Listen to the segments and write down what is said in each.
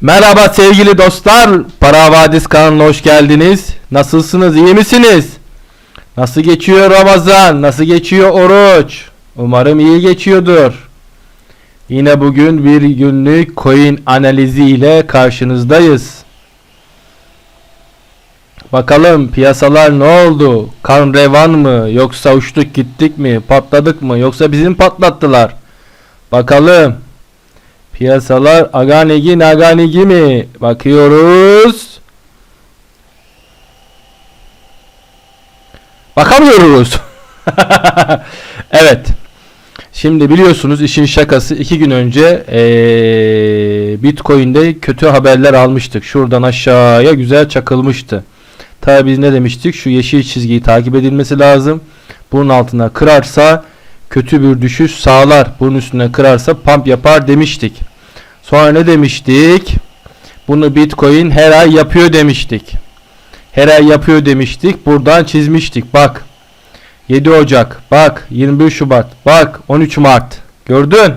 Merhaba sevgili dostlar. Para Vadis kanalına hoş geldiniz. Nasılsınız? iyi misiniz? Nasıl geçiyor Ramazan? Nasıl geçiyor oruç? Umarım iyi geçiyordur. Yine bugün bir günlük coin analizi ile karşınızdayız. Bakalım piyasalar ne oldu? Kan revan mı? Yoksa uçtuk gittik mi? Patladık mı? Yoksa bizim patlattılar? Bakalım. Piyasalar aganigi naganigi mi? Bakıyoruz. Bakamıyoruz. evet. Şimdi biliyorsunuz işin şakası iki gün önce eee, Bitcoin'de kötü haberler almıştık. Şuradan aşağıya güzel çakılmıştı. Tabi biz ne demiştik? Şu yeşil çizgiyi takip edilmesi lazım. Bunun altına kırarsa kötü bir düşüş sağlar. Bunun üstüne kırarsa pump yapar demiştik. Sonra ne demiştik? Bunu Bitcoin her ay yapıyor demiştik. Her ay yapıyor demiştik. Buradan çizmiştik. Bak. 7 Ocak. Bak. 21 Şubat. Bak. 13 Mart. Gördün?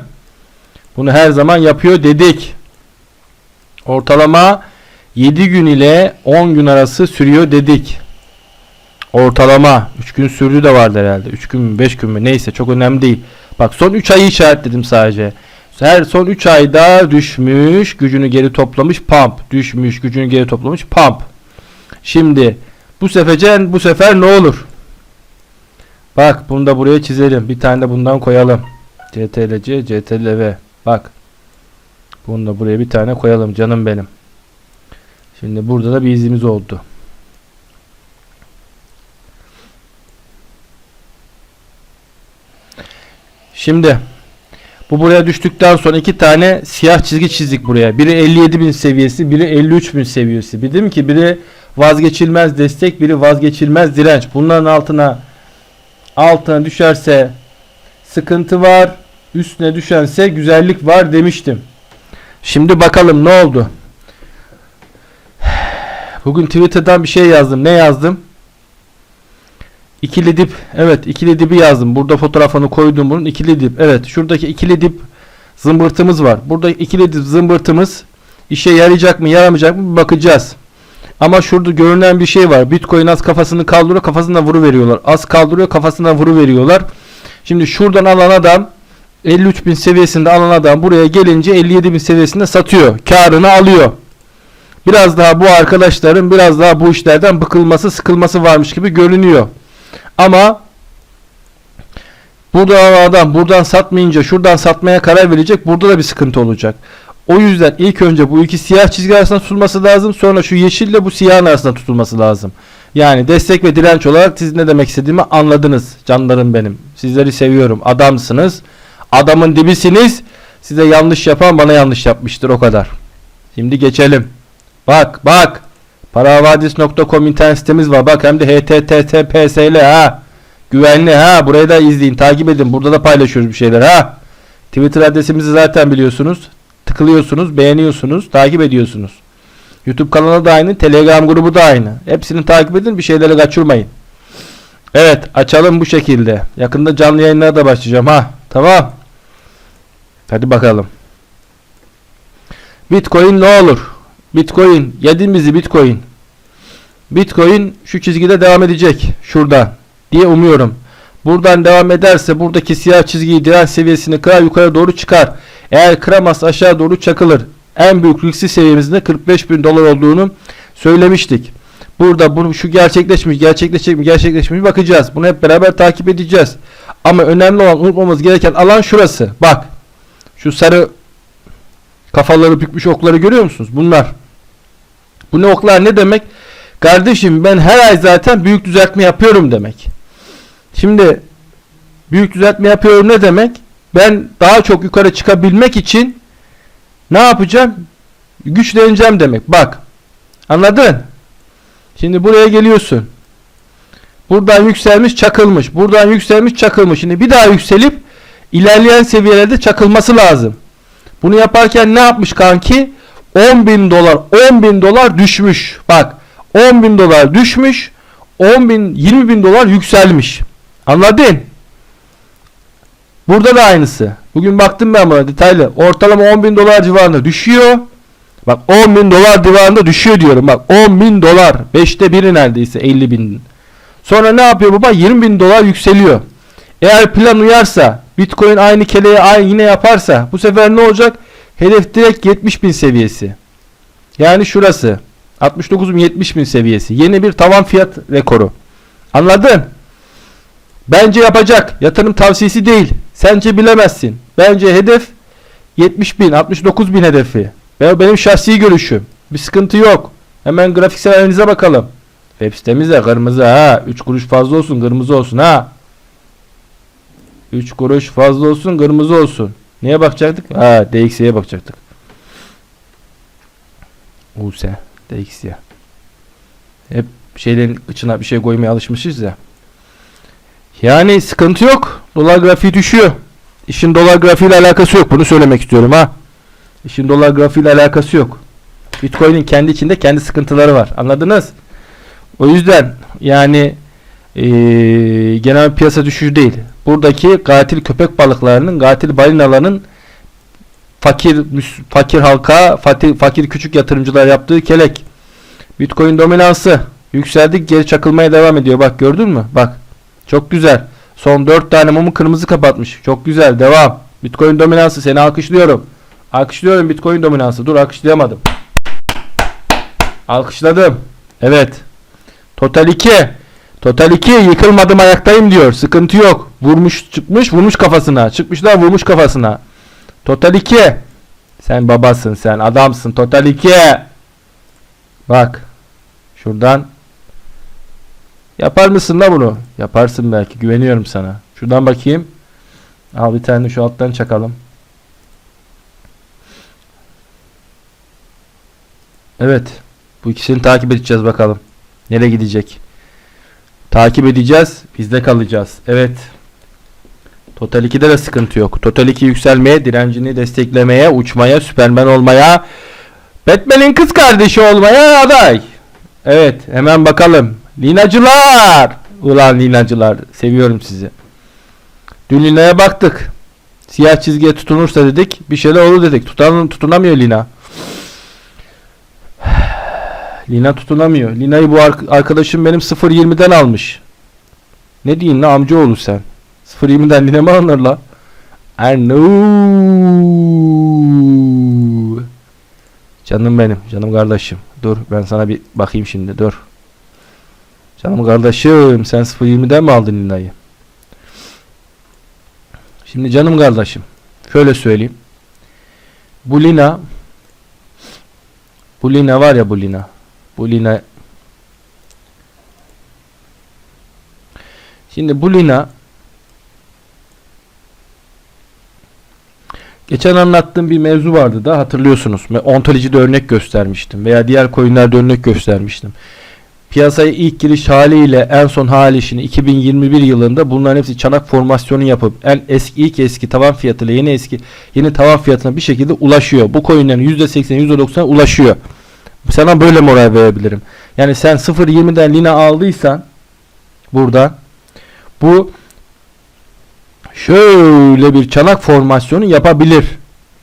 Bunu her zaman yapıyor dedik. Ortalama 7 gün ile 10 gün arası sürüyor dedik. Ortalama 3 gün sürdü de vardı herhalde. 3 gün mü 5 gün mü neyse çok önemli değil. Bak son 3 ayı işaretledim sadece. Her son 3 ayda düşmüş, gücünü geri toplamış, pump. Düşmüş, gücünü geri toplamış, pump. Şimdi bu sefer bu sefer ne olur? Bak bunu da buraya çizelim. Bir tane de bundan koyalım. CTRL-C, CTRL-V. Bak. Bunu da buraya bir tane koyalım canım benim. Şimdi burada da bir izimiz oldu. Şimdi bu buraya düştükten sonra iki tane siyah çizgi çizdik buraya. Biri 57.000 seviyesi, biri 53.000 seviyesi. Dedim ki biri vazgeçilmez destek, biri vazgeçilmez direnç. Bunların altına altına düşerse sıkıntı var, üstüne düşense güzellik var demiştim. Şimdi bakalım ne oldu? Bugün Twitter'dan bir şey yazdım. Ne yazdım? İkili dip. Evet ikili dibi yazdım. Burada fotoğrafını koydum bunun. ikili dip. Evet şuradaki ikili dip zımbırtımız var. Burada ikili dip zımbırtımız işe yarayacak mı yaramayacak mı bakacağız. Ama şurada görünen bir şey var. Bitcoin az kafasını kaldırıyor kafasından vuru veriyorlar. Az kaldırıyor kafasından vuru veriyorlar. Şimdi şuradan alan adam 53.000 seviyesinde alan adam buraya gelince 57.000 seviyesinde satıyor. Karını alıyor. Biraz daha bu arkadaşların biraz daha bu işlerden bıkılması sıkılması varmış gibi görünüyor. Ama burada adam buradan satmayınca şuradan satmaya karar verecek. Burada da bir sıkıntı olacak. O yüzden ilk önce bu iki siyah çizgi arasında tutulması lazım. Sonra şu yeşille bu siyahın arasında tutulması lazım. Yani destek ve direnç olarak siz ne demek istediğimi anladınız canlarım benim. Sizleri seviyorum. Adamsınız. Adamın dibisiniz. Size yanlış yapan bana yanlış yapmıştır o kadar. Şimdi geçelim. Bak bak. Paravadis.com internet sitemiz var. Bak hem de https'le ha. Güvenli ha. Burayı da izleyin. Takip edin. Burada da paylaşıyoruz bir şeyler ha. Twitter adresimizi zaten biliyorsunuz. Tıklıyorsunuz, beğeniyorsunuz, takip ediyorsunuz. YouTube kanalı da aynı, Telegram grubu da aynı. Hepsini takip edin, bir şeyleri kaçırmayın. Evet, açalım bu şekilde. Yakında canlı yayınlara da başlayacağım ha. Tamam. Hadi bakalım. Bitcoin ne olur? Bitcoin, yedin bizi Bitcoin. Bitcoin şu çizgide devam edecek. Şuradan. Diye umuyorum. Buradan devam ederse buradaki siyah çizgiyi direnç seviyesini kırar yukarı doğru çıkar. Eğer kıramaz aşağı doğru çakılır. En büyük riskli seviyemizde 45 bin dolar olduğunu söylemiştik. Burada bunu şu gerçekleşmiş, gerçekleşecek mi, gerçekleşmiş mi bakacağız. Bunu hep beraber takip edeceğiz. Ama önemli olan unutmamamız gereken alan şurası. Bak. Şu sarı kafaları bükmüş okları görüyor musunuz? Bunlar. Bu ne oklar ne demek? Kardeşim ben her ay zaten büyük düzeltme yapıyorum demek. Şimdi büyük düzeltme yapıyorum ne demek? Ben daha çok yukarı çıkabilmek için ne yapacağım? Güçleneceğim demek. Bak. Anladın? Şimdi buraya geliyorsun. Buradan yükselmiş çakılmış. Buradan yükselmiş çakılmış. Şimdi bir daha yükselip ilerleyen seviyelerde çakılması lazım. Bunu yaparken ne yapmış kanki? 10 bin dolar 10 bin dolar düşmüş. Bak 10 bin dolar düşmüş. 10 bin 20 bin dolar yükselmiş. Anladın? Burada da aynısı. Bugün baktım ben buna detaylı. Ortalama 10 bin dolar civarında düşüyor. Bak 10 bin dolar divanında düşüyor diyorum. Bak 10 bin dolar. 5'te biri neredeyse 50 bin. Sonra ne yapıyor baba? 20 bin dolar yükseliyor. Eğer plan uyarsa Bitcoin aynı keleye aynı yine yaparsa bu sefer ne olacak? Hedef direkt 70 bin seviyesi. Yani şurası. 69 bin 70 bin seviyesi. Yeni bir tavan fiyat rekoru. Anladın? Bence yapacak. Yatırım tavsiyesi değil. Sence bilemezsin. Bence hedef 70 bin, 69 bin hedefi. Benim şahsi görüşüm. Bir sıkıntı yok. Hemen grafiksel analize bakalım. Web sitemiz de kırmızı ha. 3 kuruş fazla olsun kırmızı olsun ha. 3 kuruş fazla olsun kırmızı olsun. Neye bakacaktık? Ha DXY'ye bakacaktık. US DXY. Hep şeylerin içine bir şey koymaya alışmışız ya. Yani sıkıntı yok. Dolar grafiği düşüyor. İşin dolar grafiğiyle alakası yok. Bunu söylemek istiyorum ha. İşin dolar grafiğiyle alakası yok. Bitcoin'in kendi içinde kendi sıkıntıları var. Anladınız? O yüzden yani eee, genel piyasa düşüşü değil. Buradaki katil köpek balıklarının, katil balinaların fakir fakir halka, fakir, fakir küçük yatırımcılar yaptığı kelek. Bitcoin dominansı yükseldi, geri çakılmaya devam ediyor. Bak gördün mü? Bak. Çok güzel. Son 4 tane mumu kırmızı kapatmış. Çok güzel. Devam. Bitcoin dominansı seni alkışlıyorum. Alkışlıyorum Bitcoin dominansı. Dur alkışlayamadım. Alkışladım. Evet. Total 2. Total 2 yıkılmadım ayaktayım diyor. Sıkıntı yok. Vurmuş çıkmış vurmuş kafasına. Çıkmışlar vurmuş kafasına. Total 2. Sen babasın sen adamsın. Total 2. Bak. Şuradan. Yapar mısın da bunu? Yaparsın belki. Güveniyorum sana. Şuradan bakayım. Al bir tane şu alttan çakalım. Evet. Bu ikisini takip edeceğiz bakalım. Nereye gidecek? Takip edeceğiz. Bizde kalacağız. Evet. Total 2'de de sıkıntı yok. Total 2 yükselmeye, direncini desteklemeye, uçmaya, Süpermen olmaya, Batman'in kız kardeşi olmaya aday. Evet, hemen bakalım. Linacılar. Ulan linacılar, seviyorum sizi. Dün Lina'ya baktık. Siyah çizgiye tutunursa dedik, bir şeyler olur dedik. Tutan, tutunamıyor Lina. Lina tutunamıyor. Lina'yı bu ar- arkadaşım benim 0.20'den almış. Ne diyeyim la amcaoğlu sen? 0.20'den Lina mı alınır la? Anu. Canım benim, canım kardeşim. Dur ben sana bir bakayım şimdi dur. Canım kardeşim sen 0.20'den mi aldın Lina'yı? Şimdi canım kardeşim şöyle söyleyeyim. Bu Lina bu Lina var ya bu Lina. Bu Lina Şimdi bu Lina Geçen anlattığım bir mevzu vardı da hatırlıyorsunuz. Ontolojide örnek göstermiştim veya diğer coinlerde örnek göstermiştim. Piyasaya ilk giriş haliyle en son hali işini 2021 yılında bunların hepsi çanak formasyonu yapıp en eski ilk eski tavan fiyatıyla yeni eski yeni tavan fiyatına bir şekilde ulaşıyor. Bu coinlerin %80 %90 ulaşıyor. Sana böyle moral verebilirim. Yani sen 0.20'den Lina aldıysan buradan bu şöyle bir çanak formasyonu yapabilir.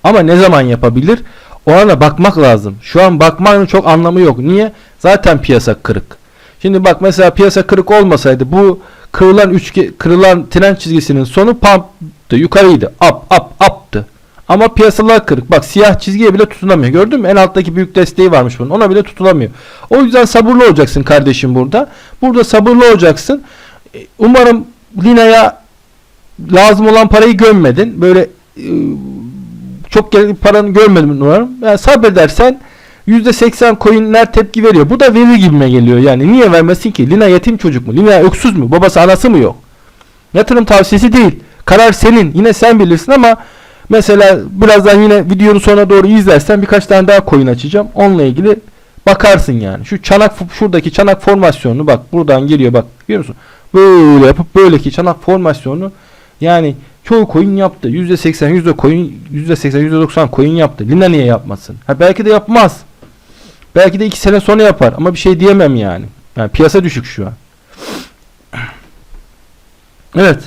Ama ne zaman yapabilir? Ona da bakmak lazım. Şu an bakmanın çok anlamı yok. Niye? Zaten piyasa kırık. Şimdi bak mesela piyasa kırık olmasaydı bu kırılan üçge kırılan tren çizgisinin sonu pump'tı. Yukarıydı. Up up up'tı. Ama piyasalar kırık. Bak siyah çizgiye bile tutunamıyor. Gördün mü? En alttaki büyük desteği varmış bunun. Ona bile tutunamıyor. O yüzden sabırlı olacaksın kardeşim burada. Burada sabırlı olacaksın. E, Umarım Lina'ya lazım olan parayı gömmedin. Böyle e, çok paranı görmedin umarım. Yani sabredersen %80 coinler tepki veriyor. Bu da verir gibime geliyor. Yani niye vermesin ki? Lina yetim çocuk mu? Lina öksüz mü? Babası anası mı yok? Yatırım tavsiyesi değil. Karar senin. Yine sen bilirsin ama mesela birazdan yine videonun sonuna doğru izlersen birkaç tane daha coin açacağım. Onunla ilgili bakarsın yani. Şu çanak şuradaki çanak formasyonunu bak buradan geliyor bak görüyor musun? Böyle yapıp böyleki çanak formasyonu yani çoğu coin yaptı. %80 yüzde coin %80 %90 coin yaptı. Lina niye yapmasın? Ha belki de yapmaz. Belki de 2 sene sonra yapar ama bir şey diyemem yani. Yani piyasa düşük şu an. Evet.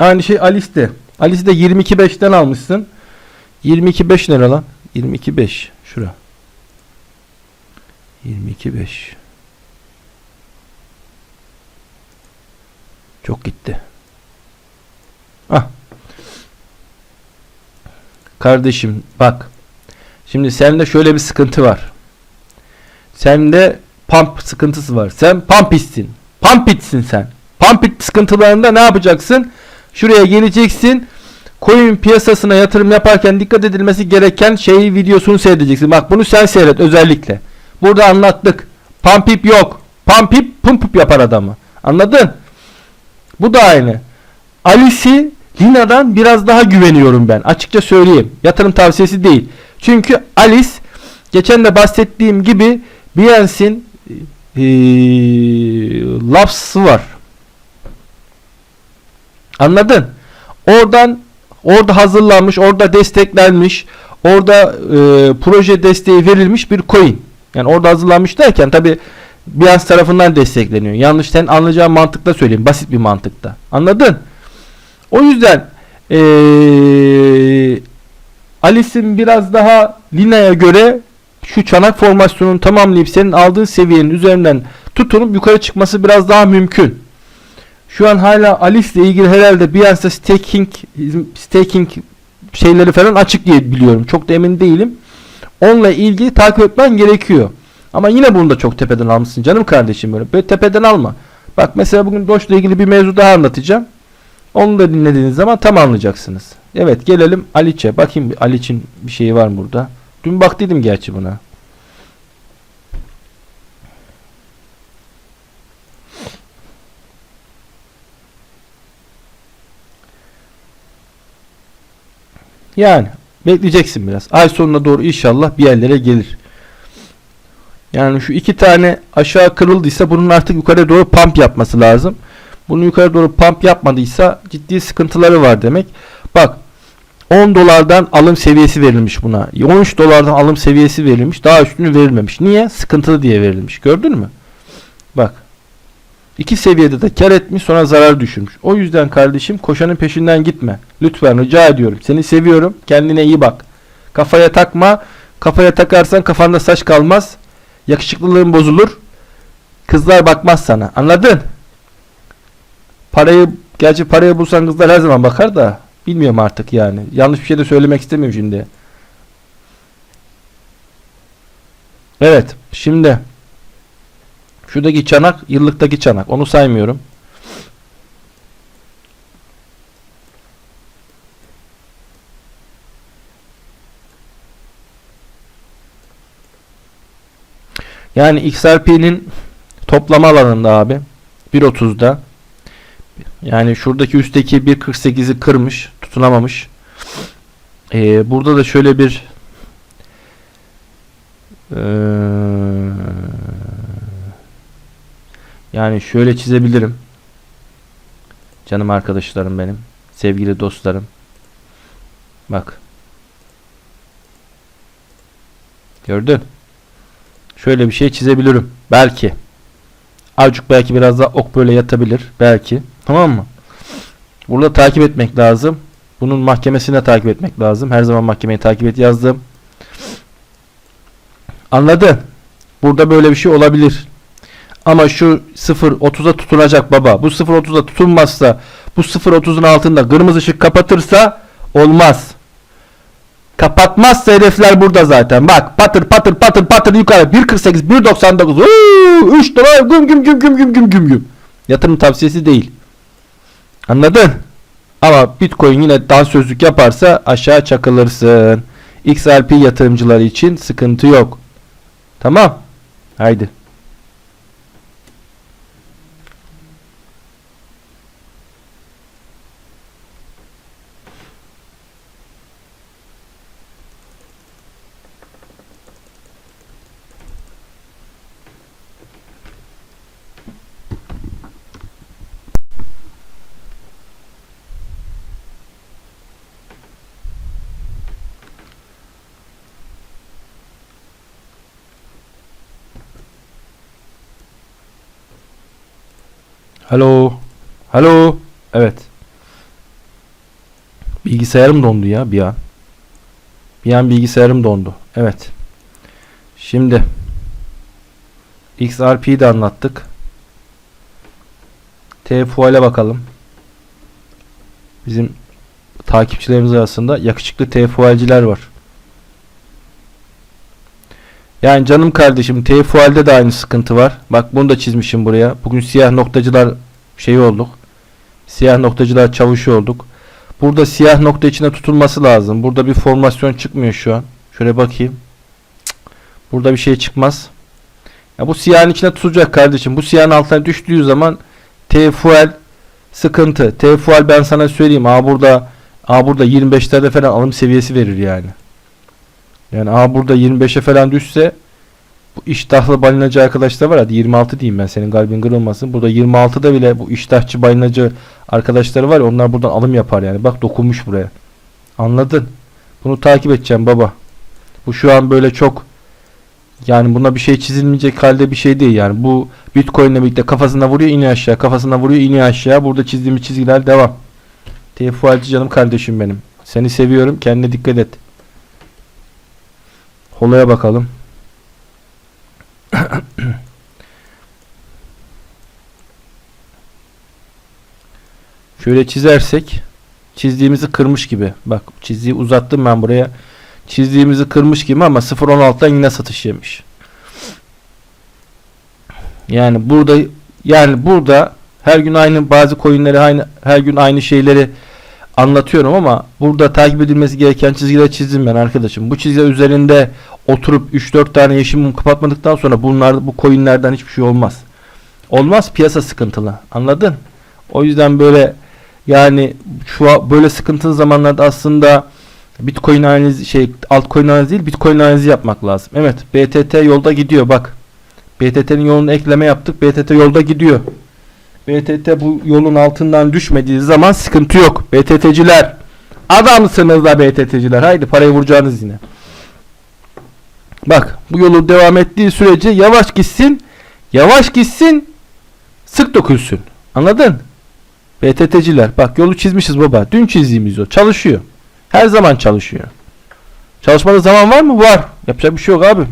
Aynı şey Alice'de. Alice'de 22.5'ten almışsın. 22.5 lira lan? 22.5 şura. 22.5 Çok gitti. Ah. Kardeşim bak. Şimdi sende şöyle bir sıkıntı var. Sende pump sıkıntısı var. Sen pumpitsin. Pumpitsin sen. Pumpit sıkıntılarında ne yapacaksın? Şuraya geleceksin. Coin piyasasına yatırım yaparken dikkat edilmesi gereken şeyi videosunu seyredeceksin. Bak bunu sen seyret özellikle. Burada anlattık. Pumpip yok. Pumpip pumpup yapar adamı. Anladın? Bu da aynı. Alice'i Lina'dan biraz daha güveniyorum ben. Açıkça söyleyeyim. Yatırım tavsiyesi değil. Çünkü Alice geçen de bahsettiğim gibi Binance'in ee, lapsı var. Anladın? Oradan orada hazırlanmış, orada desteklenmiş, orada e, proje desteği verilmiş bir coin. Yani orada hazırlanmış derken tabi Binance tarafından destekleniyor. Yanlışten anlayacağım mantıkla söyleyeyim. Basit bir mantıkta. Anladın? O yüzden ee, Alice'in biraz daha Lina'ya göre şu çanak formasyonunu tamamlayıp senin aldığın seviyenin üzerinden tutunup yukarı çıkması biraz daha mümkün. Şu an hala Alice ile ilgili herhalde Binance'da staking staking şeyleri falan açık diye biliyorum. Çok da emin değilim. Onunla ilgili takip etmen gerekiyor. Ama yine bunu da çok tepeden almışsın canım kardeşim böyle. Böyle tepeden alma. Bak mesela bugün Doge'la ilgili bir mevzu daha anlatacağım. Onu da dinlediğiniz zaman tam anlayacaksınız. Evet gelelim Aliç'e. Bakayım Aliç'in bir şeyi var mı burada. Dün baktıydım gerçi buna. Yani bekleyeceksin biraz. Ay sonuna doğru inşallah bir yerlere gelir. Yani şu iki tane aşağı kırıldıysa bunun artık yukarı doğru pump yapması lazım. Bunu yukarı doğru pump yapmadıysa ciddi sıkıntıları var demek. Bak 10 dolardan alım seviyesi verilmiş buna. 13 dolardan alım seviyesi verilmiş. Daha üstünü verilmemiş. Niye? Sıkıntılı diye verilmiş. Gördün mü? Bak. İki seviyede de kar etmiş sonra zarar düşürmüş. O yüzden kardeşim koşanın peşinden gitme. Lütfen rica ediyorum. Seni seviyorum. Kendine iyi bak. Kafaya takma. Kafaya takarsan kafanda saç kalmaz. Yakışıklılığın bozulur. Kızlar bakmaz sana. Anladın? Parayı gerçi parayı bulsan kızlar her zaman bakar da bilmiyorum artık yani. Yanlış bir şey de söylemek istemiyorum şimdi. Evet. Şimdi şuradaki çanak yıllıktaki çanak. Onu saymıyorum. Yani XRP'nin toplama alanında abi 1.30'da yani şuradaki üstteki 1.48'i kırmış, tutunamamış. Ee, burada da şöyle bir ee, yani şöyle çizebilirim. Canım arkadaşlarım benim, sevgili dostlarım. Bak. Gördün? Şöyle bir şey çizebilirim. Belki. Azıcık belki biraz daha ok böyle yatabilir. Belki. Tamam mı? Burada takip etmek lazım. Bunun mahkemesine takip etmek lazım. Her zaman mahkemeyi takip et yazdım. Anladın? Burada böyle bir şey olabilir. Ama şu 0.30'a tutunacak baba. Bu 0.30'a tutunmazsa bu 0.30'un altında kırmızı ışık kapatırsa olmaz. Kapatmazsa hedefler burada zaten. Bak patır patır patır patır yukarı 1.48 1.99 3 dolar güm güm güm güm güm güm güm güm. Yatırım tavsiyesi değil. Anladın? Ama Bitcoin yine daha sözlük yaparsa aşağı çakılırsın. XRP yatırımcıları için sıkıntı yok. Tamam. Haydi. Alo. Alo. Evet. Bilgisayarım dondu ya bir an. Bir an bilgisayarım dondu. Evet. Şimdi XRP'yi de anlattık. TFUL'e bakalım. Bizim takipçilerimiz arasında yakışıklı TFUL'ciler var. Yani canım kardeşim TFUL'de de aynı sıkıntı var. Bak bunu da çizmişim buraya. Bugün siyah noktacılar şey olduk. Siyah noktacılar çavuşu olduk. Burada siyah nokta içine tutulması lazım. Burada bir formasyon çıkmıyor şu an. Şöyle bakayım. Burada bir şey çıkmaz. Ya bu siyahın içine tutacak kardeşim. Bu siyahın altına düştüğü zaman TFUL sıkıntı. TFUL ben sana söyleyeyim. Aa burada aa burada 25'lerde falan alım seviyesi verir yani. Yani aa burada 25'e falan düşse bu iştahlı balinacı arkadaşlar var. Hadi 26 diyeyim ben senin kalbin kırılmasın. Burada 26'da bile bu iştahçı balinacı arkadaşları var ya onlar buradan alım yapar yani. Bak dokunmuş buraya. Anladın? Bunu takip edeceğim baba. Bu şu an böyle çok yani buna bir şey çizilmeyecek halde bir şey değil yani. Bu Bitcoin'le birlikte kafasına vuruyor iniyor aşağı. Kafasına vuruyor iniyor aşağı. Burada çizdiğimiz çizgiler devam. TFU'cı canım kardeşim benim. Seni seviyorum. Kendine dikkat et. Holaya bakalım. Şöyle çizersek çizdiğimizi kırmış gibi. Bak çizgiyi uzattım ben buraya. Çizdiğimizi kırmış gibi ama 0.16'dan yine satış yemiş. Yani burada yani burada her gün aynı bazı coinleri aynı her gün aynı şeyleri anlatıyorum ama burada takip edilmesi gereken çizgileri çizdim ben arkadaşım. Bu çizgiler üzerinde oturup 3-4 tane yeşil mum kapatmadıktan sonra bunlar bu coinlerden hiçbir şey olmaz. Olmaz piyasa sıkıntılı. Anladın? O yüzden böyle yani şu böyle sıkıntılı zamanlarda aslında Bitcoin analizi şey altcoin analizi değil Bitcoin analizi yapmak lazım. Evet BTT yolda gidiyor bak. BTT'nin yolunu ekleme yaptık. BTT yolda gidiyor. BTT bu yolun altından düşmediği zaman sıkıntı yok. BTT'ciler adamsınız da BTT'ciler. Haydi parayı vuracağınız yine. Bak bu yolu devam ettiği sürece yavaş gitsin. Yavaş gitsin. Sık dökülsün. Anladın? BTT'ciler. Bak yolu çizmişiz baba. Dün çizdiğimiz o. Çalışıyor. Her zaman çalışıyor. Çalışmada zaman var mı? Var. Yapacak bir şey yok abi.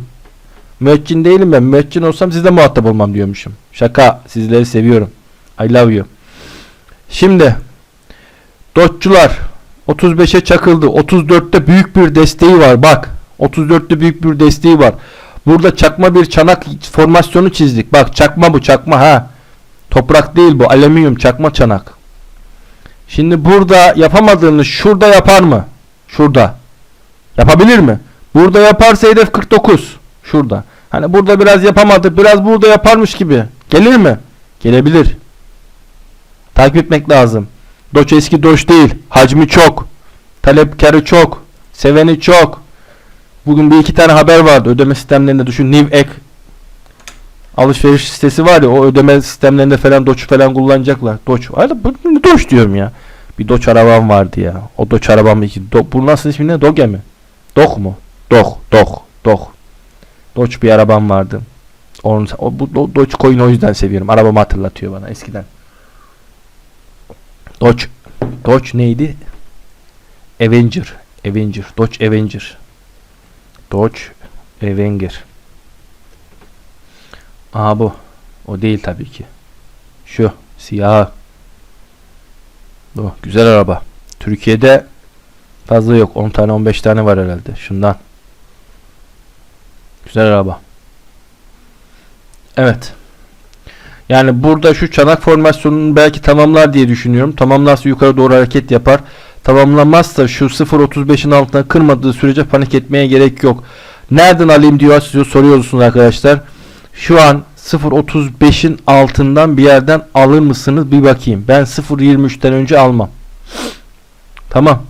Müeccin değilim ben. Müeccin olsam sizle muhatap olmam diyormuşum. Şaka. Sizleri seviyorum. I love you. Şimdi Dotçular 35'e çakıldı. 34'te büyük bir desteği var. Bak. 34'te büyük bir desteği var. Burada çakma bir çanak formasyonu çizdik. Bak çakma bu çakma ha. Toprak değil bu. Alüminyum çakma çanak. Şimdi burada yapamadığını şurada yapar mı? Şurada. Yapabilir mi? Burada yaparsa hedef 49. Şurada. Hani burada biraz yapamadı. Biraz burada yaparmış gibi. Gelir mi? Gelebilir. Takip etmek lazım. Doç eski doç değil. Hacmi çok. Talepkarı çok. Seveni çok. Bugün bir iki tane haber vardı. Ödeme sistemlerinde düşün. Nivek alışveriş sitesi var ya o ödeme sistemlerinde falan Doç'u falan kullanacaklar. Doç. Hayır bu Doç diyorum ya. Bir Doç arabam vardı ya. O Doç arabam iki. Do, bu nasıl ismi ne? Doge mi? Dok mu? Dok. Dok. Dok. Doç bir arabam vardı. Onun, o, bu Do- Doç coin o yüzden seviyorum. Arabamı hatırlatıyor bana eskiden. Doç. Doç neydi? Avenger. Avenger. Doç Avenger. Doç Avenger. Aha bu. O değil tabii ki. Şu siyah. Bu güzel araba. Türkiye'de fazla yok. 10 tane 15 tane var herhalde. Şundan. Güzel araba. Evet. Yani burada şu çanak formasyonunu belki tamamlar diye düşünüyorum. Tamamlarsa yukarı doğru hareket yapar. Tamamlamazsa şu 0.35'in altına kırmadığı sürece panik etmeye gerek yok. Nereden alayım diyor siz soruyorsunuz arkadaşlar. Şu an 0.35'in altından bir yerden alır mısınız bir bakayım. Ben 0.23'ten önce almam. Tamam.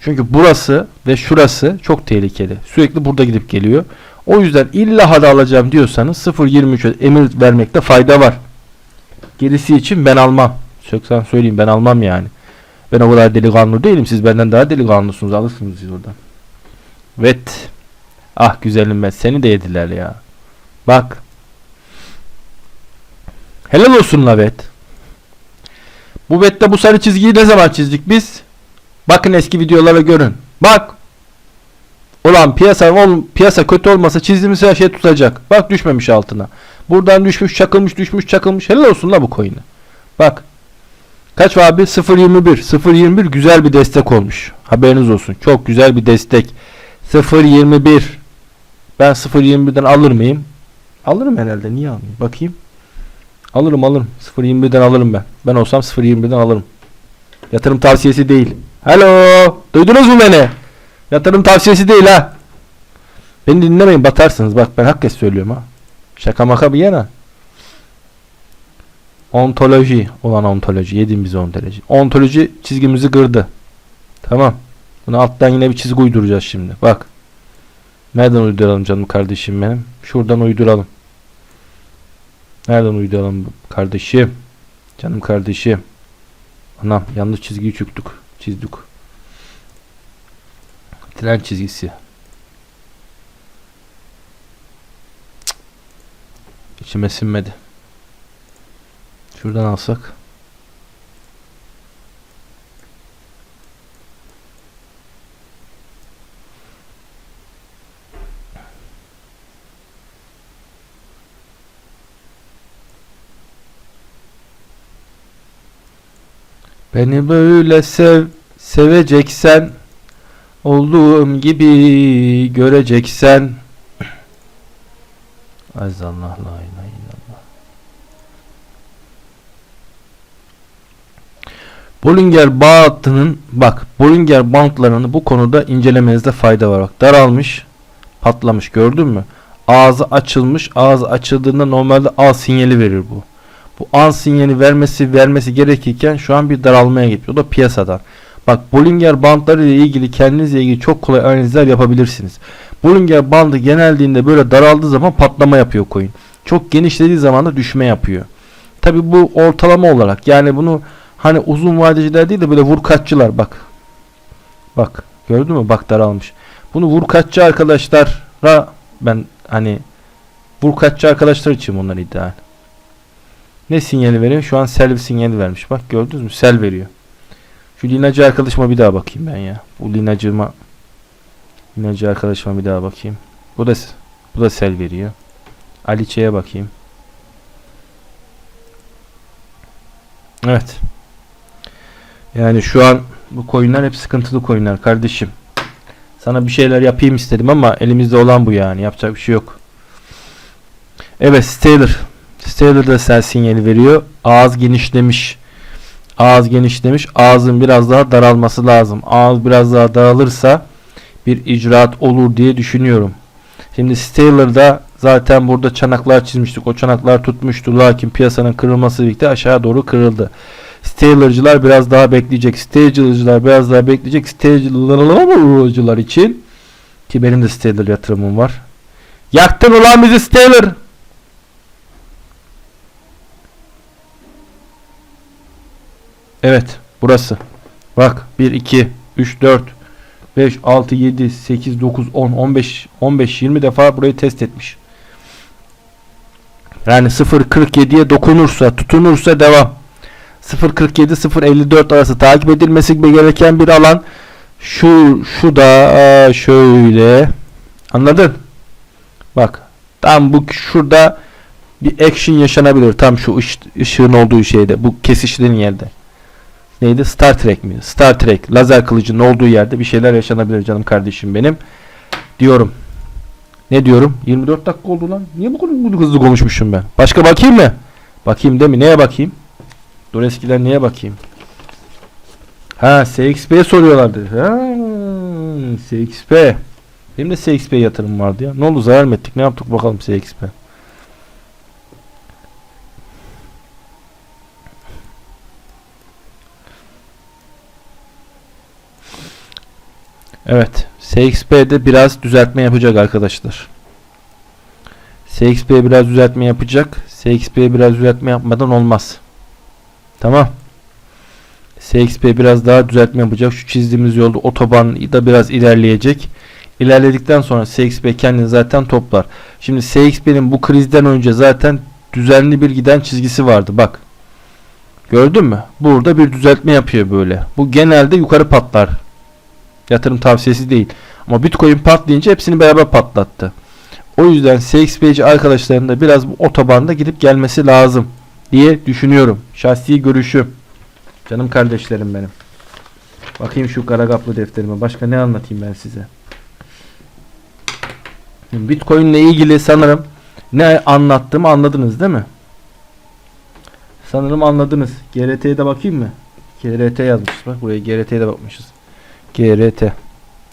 Çünkü burası ve şurası çok tehlikeli. Sürekli burada gidip geliyor. O yüzden illa hadi alacağım diyorsanız 0.23'e emir vermekte fayda var. Gerisi için ben almam. Söksen söyleyeyim ben almam yani. Ben o kadar delikanlı değilim. Siz benden daha delikanlısınız. Alırsınız siz oradan. Evet. Ah güzelim ben. Seni de yediler ya. Bak. Helal olsun la bet. Bu bette bu sarı çizgiyi ne zaman çizdik biz? Bakın eski videolara görün. Bak. Ulan piyasa ol, piyasa kötü olmasa çizdiğimiz her şey tutacak. Bak düşmemiş altına. Buradan düşmüş çakılmış düşmüş çakılmış. Helal olsun la bu coin'e. Bak. Kaç abi? 0.21. 0.21 güzel bir destek olmuş. Haberiniz olsun. Çok güzel bir destek. 0.21. Ben 0.21'den alır mıyım? Alırım herhalde. Niye almayayım? Bakayım. Alırım alırım. 0.21'den alırım ben. Ben olsam 0.21'den alırım. Yatırım tavsiyesi değil. Hello. Duydunuz mu beni? Yatırım tavsiyesi değil ha. Beni dinlemeyin batarsınız. Bak ben hakikaten söylüyorum ha. Şaka maka bir yana. Ontoloji olan ontoloji. Yedim biz ontoloji. Ontoloji çizgimizi kırdı. Tamam. Bunu alttan yine bir çizgi uyduracağız şimdi. Bak. Nereden uyduralım canım kardeşim benim? Şuradan uyduralım. Nereden uyduralım kardeşim? Canım kardeşim. Anam yanlış çizgiyi çöktük. Çizdik. Tren çizgisi. İçime sinmedi. Şuradan alsak. Beni böyle sev, seveceksen, olduğum gibi göreceksen. Allah la ilahe Bollinger bağ hattının bak Bollinger bantlarını bu konuda incelemenizde fayda var. Bak daralmış, patlamış gördün mü? Ağzı açılmış. Ağzı açıldığında normalde A sinyali verir bu. Bu an sinyali vermesi vermesi gerekirken şu an bir daralmaya gidiyor. O da piyasadan. Bak Bollinger bandları ile ilgili kendinizle ilgili çok kolay analizler yapabilirsiniz. Bollinger bandı genelliğinde böyle daraldığı zaman patlama yapıyor coin. Çok genişlediği zaman da düşme yapıyor. Tabi bu ortalama olarak yani bunu hani uzun vadeciler değil de böyle vurkaççılar bak. Bak gördün mü bak daralmış. Bunu vurkaççı arkadaşlara ben hani vurkaççı arkadaşlar için bunlar ideal. Ne sinyali veriyor? Şu an sell sinyali vermiş. Bak gördünüz mü? Sell veriyor. Şu linacı arkadaşıma bir daha bakayım ben ya. Bu linacıma linacı arkadaşıma bir daha bakayım. Bu da bu da sell veriyor. Aliçe'ye bakayım. Evet. Yani şu an bu coinler hep sıkıntılı coinler kardeşim. Sana bir şeyler yapayım istedim ama elimizde olan bu yani. Yapacak bir şey yok. Evet Stellar. Stellar da sel sinyali veriyor. Ağız genişlemiş. Ağız genişlemiş. Ağzın biraz daha daralması lazım. Ağız biraz daha daralırsa bir icraat olur diye düşünüyorum. Şimdi Stellar'da zaten burada çanaklar çizmiştik. O çanaklar tutmuştu. Lakin piyasanın kırılması birlikte aşağı doğru kırıldı. Stellar'cılar biraz daha bekleyecek. Stellar'cılar biraz daha bekleyecek. Stellar'cılar için ki benim de Stellar yatırımım var. Yaktın ulan bizi Stellar. Evet burası. Bak 1 2 3 4 5 6 7 8 9 10 15 15 20 defa burayı test etmiş. Yani 0.47'ye dokunursa, tutunursa devam. 0.47 0.54 arası takip edilmesi gereken bir alan. Şu şu da şöyle. Anladın? Bak. Tam bu şurada bir action yaşanabilir. Tam şu ış, ışığın olduğu şeyde. Bu kesiştiğin yerde neydi? Star Trek mi? Star Trek lazer kılıcının olduğu yerde bir şeyler yaşanabilir canım kardeşim benim. Diyorum. Ne diyorum? 24 dakika oldu lan. Niye bu kadar hızlı konuşmuşum ben? Başka bakayım mı? Bakayım değil mi? Neye bakayım? Dur eskiden neye bakayım? Ha SXP soruyorlardı. Ha SXP. Benim de SXP yatırım vardı ya. Ne oldu zarar mı ettik? Ne yaptık bakalım SXP. Evet. SXP'de biraz düzeltme yapacak arkadaşlar. SXP biraz düzeltme yapacak. SXP biraz düzeltme yapmadan olmaz. Tamam. SXP biraz daha düzeltme yapacak. Şu çizdiğimiz yolda otoban da biraz ilerleyecek. İlerledikten sonra SXP kendini zaten toplar. Şimdi SXP'nin bu krizden önce zaten düzenli bir giden çizgisi vardı. Bak. Gördün mü? Burada bir düzeltme yapıyor böyle. Bu genelde yukarı patlar. Yatırım tavsiyesi değil. Ama Bitcoin patlayınca hepsini beraber patlattı. O yüzden CXPC arkadaşlarının da biraz bu otobanda gidip gelmesi lazım diye düşünüyorum. Şahsi görüşüm. Canım kardeşlerim benim. Bakayım şu karagaplı defterime. Başka ne anlatayım ben size? Bitcoin ile ilgili sanırım ne anlattığımı anladınız değil mi? Sanırım anladınız. GRT'ye de bakayım mı? GRT yazmışız. Bak buraya GRT'ye de bakmışız. GRT.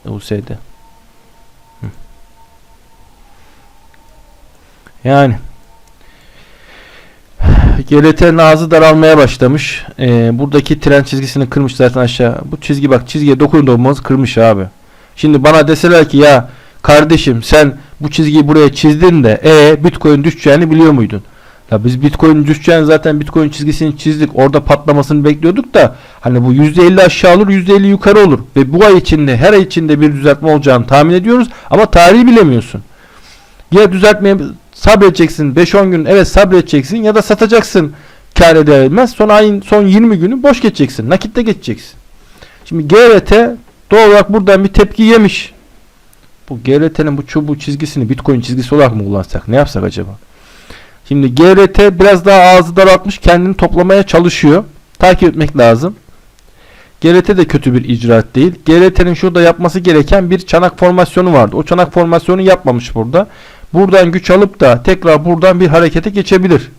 USD. Yani GRT'nin ağzı daralmaya başlamış. Ee, buradaki tren çizgisini kırmış zaten aşağı. Bu çizgi bak çizgiye dokunduğumuz kırmış abi. Şimdi bana deseler ki ya kardeşim sen bu çizgiyi buraya çizdin de e Bitcoin düşeceğini biliyor muydun? Ya biz Bitcoin düşeceğini zaten Bitcoin çizgisini çizdik. Orada patlamasını bekliyorduk da hani bu %50 aşağı olur %50 yukarı olur. Ve bu ay içinde her ay içinde bir düzeltme olacağını tahmin ediyoruz. Ama tarihi bilemiyorsun. Ya düzeltmeye sabredeceksin 5-10 gün evet sabredeceksin ya da satacaksın kar edilmez. Son ayın son 20 günü boş geçeceksin. Nakitte geçeceksin. Şimdi GRT doğal olarak buradan bir tepki yemiş. Bu GRT'nin bu çubuğu çizgisini Bitcoin çizgisi olarak mı kullansak? Ne yapsak acaba? Şimdi GRT biraz daha ağzı daraltmış. Kendini toplamaya çalışıyor. Takip etmek lazım. GRT de kötü bir icraat değil. GRT'nin şurada yapması gereken bir çanak formasyonu vardı. O çanak formasyonu yapmamış burada. Buradan güç alıp da tekrar buradan bir harekete geçebilir.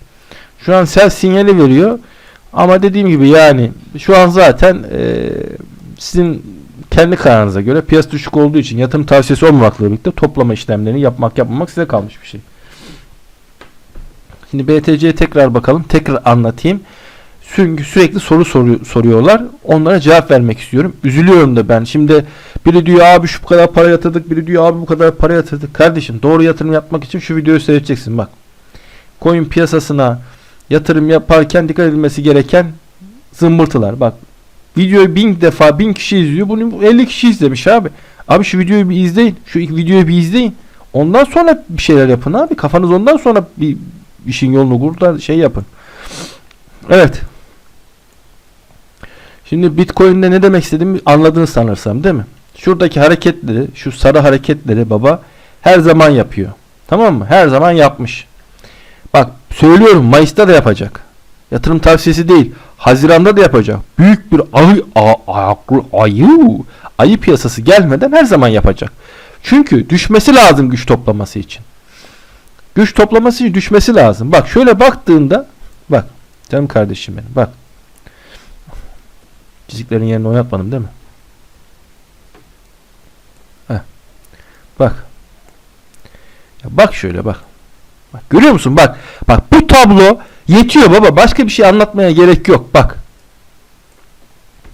Şu an sel sinyali veriyor. Ama dediğim gibi yani şu an zaten eee, sizin kendi kararınıza göre piyasa düşük olduğu için yatırım tavsiyesi olmamakla birlikte toplama işlemlerini yapmak yapmamak size kalmış bir şey. Şimdi BTC'ye tekrar bakalım. Tekrar anlatayım. Sürekli soru soru soruyorlar. Onlara cevap vermek istiyorum. Üzülüyorum da ben. Şimdi biri diyor abi şu kadar para yatırdık. Biri diyor abi bu kadar para yatırdık. Kardeşim doğru yatırım yapmak için şu videoyu seyredeceksin bak. Coin piyasasına yatırım yaparken dikkat edilmesi gereken zımbırtılar. Bak videoyu bin defa bin kişi izliyor. Bunu 50 kişi izlemiş abi. Abi şu videoyu bir izleyin. Şu ilk videoyu bir izleyin. Ondan sonra bir şeyler yapın abi. Kafanız ondan sonra bir işin yolunu kur da şey yapın. Evet. Şimdi Bitcoin'de ne demek istediğimi anladınız sanırsam değil mi? Şuradaki hareketleri, şu sarı hareketleri baba her zaman yapıyor. Tamam mı? Her zaman yapmış. Bak söylüyorum Mayıs'ta da yapacak. Yatırım tavsiyesi değil. Haziran'da da yapacak. Büyük bir ayı, ayı, ayı piyasası gelmeden her zaman yapacak. Çünkü düşmesi lazım güç toplaması için. Güç toplaması için düşmesi lazım. Bak şöyle baktığında bak canım kardeşim benim bak. Çiziklerin yerini oynatmadım değil mi? Heh. Bak. Ya bak şöyle bak. Bak görüyor musun? Bak. Bak bu tablo yetiyor baba. Başka bir şey anlatmaya gerek yok. Bak.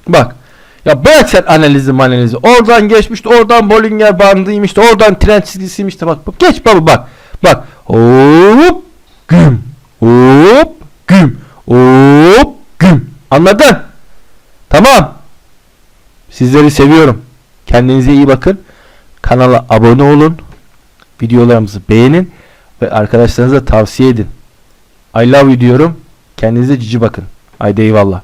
Bak. Ya bırak sen analizi analizi. Oradan geçmişti. Oradan Bollinger bandıymıştı. Oradan tren çizgisiymişti. Bak, bak. Geç baba bak. Bak. Hop. Güm. Hop. Güm. Hop. Güm. Anladın? Tamam. Sizleri seviyorum. Kendinize iyi bakın. Kanala abone olun. Videolarımızı beğenin. Ve arkadaşlarınıza tavsiye edin. I love you diyorum. Kendinize cici bakın. Haydi eyvallah.